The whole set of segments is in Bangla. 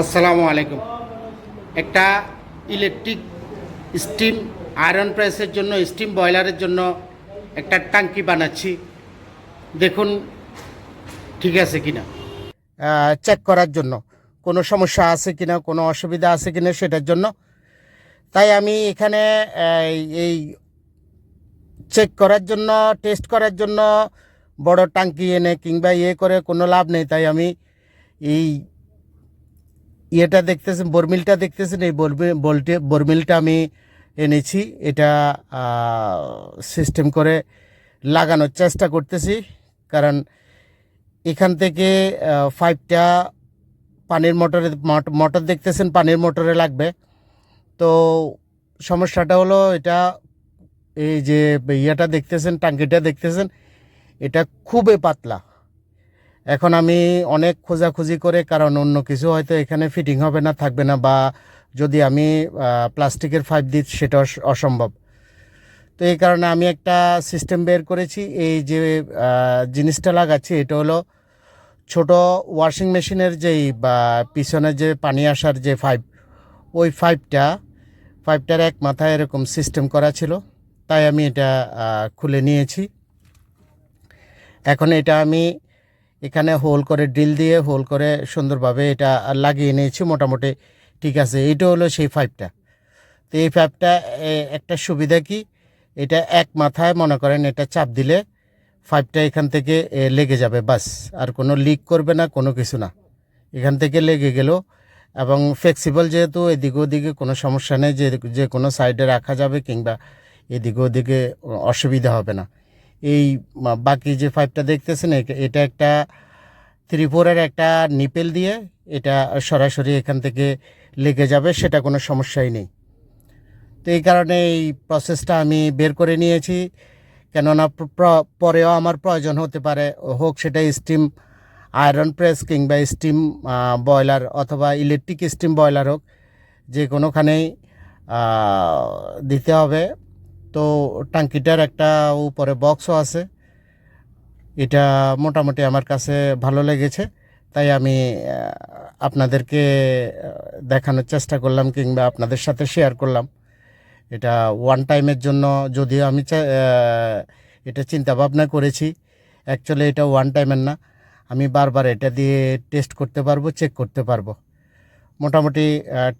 আসসালামু আলাইকুম। একটা ইলেকট্রিক স্টিম আয়রন প্রেসের জন্য স্টিম বয়লারের জন্য একটা ট্যাঙ্কি বানাচ্ছি। দেখুন ঠিক আছে কিনা। চেক করার জন্য। কোনো সমস্যা আছে কিনা কোনো অসুবিধা আছে কিনা সেটার জন্য। তাই আমি এখানে এই, চেক করার জন্য টেস্ট করার জন্য বড় ট্যাঙ্কি এনে কিংবা ইয়ে করে কোনো লাভ নেই। তাই আমি এই ইয়েটা দেখতেছেন, বরমিলটা দেখতেছেন, এই বলটে, বরমিলটা আমি এনেছি। এটা সিস্টেম করে লাগানোর চেষ্টা করতেছি, কারণ এখান থেকে ফাইভটা পানির মোটরে মোটর দেখতেছেন, পানির মোটরে লাগবে। তো সমস্যাটা হলো এটা, এই যে ইয়েটা দেখতেছেন, টাঙ্কিটা দেখতেছেন, এটা খুবই পাতলা। এখন আমি অনেক খোঁজাখুঁজি করে, কারণ অন্য কিছু হয়তো এখানে ফিটিং হবে না, থাকবে না, বা যদি আমি প্লাস্টিকের পাইপ দিই, সেটা অসম্ভব। তো এই কারণে আমি একটা সিস্টেম বের করেছি। এই যে জিনিসটা লাগাচ্ছি, এটা হলো ছোট ওয়াশিং মেশিনের যেই, বা পিছনে যে পানি আসার যে পাইপ ওই পাইপটা পাইপটার এক মাথায় এরকম সিস্টেম করা ছিল। তাই আমি এটা খুলে নিয়েছি। এখন এটা আমি এখানে হোল করে ড্রিল দিয়ে হোল করে সুন্দরভাবে এটা লাগিয়ে নিয়েছি, মোটামুটি ঠিক আছে। এইটা হলো সেই পাইপটা। তো এই পাইপটা একটা সুবিধা কি? এটা এক মাথায় মনে করেন এটা চাপ দিলে পাইপটা এখান থেকে লেগে যাবে, বাস। আর কোনো লিক করবে না, কোনো কিছু না। এখান থেকে লেগে গেল এবং ফ্লেক্সিবল যেহেতু এদিকে ওদিকে কোনো সমস্যা নেই, যে যে কোনো সাইডে রাখা যাবে কিংবা এদিকে ওদিকে অসুবিধা হবে না। এই বাকি যে পাইপটা দেখতেছেন এটা- একটা ত্রিপুরের একটা নিপেল দিয়ে এটা সরাসরি এখান থেকে লেগে যাবে, সেটা কোনো সমস্যাই নেই। তো এই কারণে এই প্রসেসটা আমি বের করে নিয়েছি। কেননা প্র- প্র- পরেও আমার প্রয়োজন হতে পারে, হোক সেটা স্টিম আয়রন প্রেস কিংবা স্টিম বয়লার অথবা ইলেকট্রিক স্টিম বয়লার হোক যে কোনোখানেই দিতে হবে। তো টাঙ্কিটার একটা উপরে বক্সও আছে। এটা মোটামুটি আমার কাছে ভালো লেগেছে। তাই আমি আপনাদেরকে দেখানোর চেষ্টা করলাম কিংবা আপনাদের সাথে শেয়ার করলাম। এটা ওয়ান টাইমের জন্য যদিও আমি এটা চিন্তা ভাবনা করেছি। অ্যাকচুয়ালি এটা ওয়ান টাইমের না। আমি বারবার এটা দিয়ে টেস্ট করতে পারব চেক করতে পারব। মোটামুটি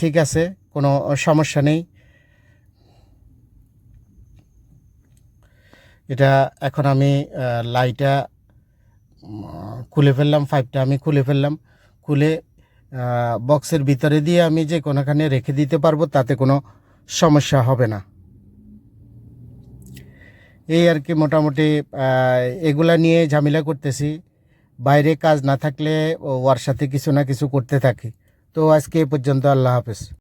ঠিক আছে, কোনো সমস্যা নেই। এটা এখন আমি লাইটা খুলে ফেললাম, পাইপটা আমি খুলে ফেললাম। খুলে বক্সের ভিতরে দিয়ে আমি যে কোনোখানে রেখে দিতে পারব তাতে কোনো সমস্যা হবে না। এই আর কি মোটামুটি এগুলা নিয়ে ঝামেলা করতেছি। বাইরে কাজ না থাকলে ওয়ার সাথে কিছু না কিছু করতে থাকি। তো আজকে এ পর্যন্ত আল্লাহ হাফেজ।